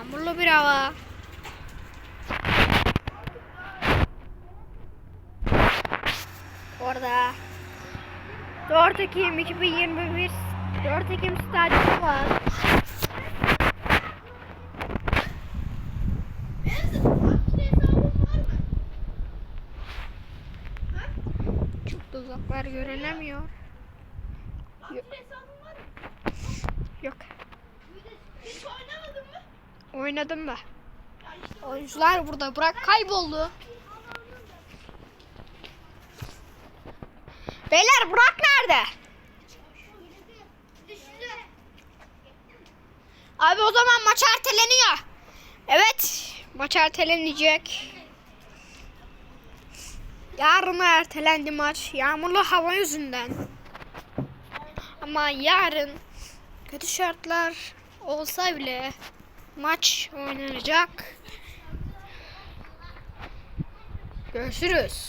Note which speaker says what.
Speaker 1: Yağmurlu bir hava. Orada 4 Ekim 2021 4 Ekim stadyumu var. Çok da uzaklar görünemiyor. Yok. Yok. Oynadım da. Oyuncular burada. Burak kayboldu. Beyler Burak nerede? Abi o zaman maç erteleniyor. Evet. Maç ertelenecek. Yarına ertelendi maç. Yağmurlu hava yüzünden. Ama yarın kötü şartlar olsa bile maç oynanacak. Görüşürüz.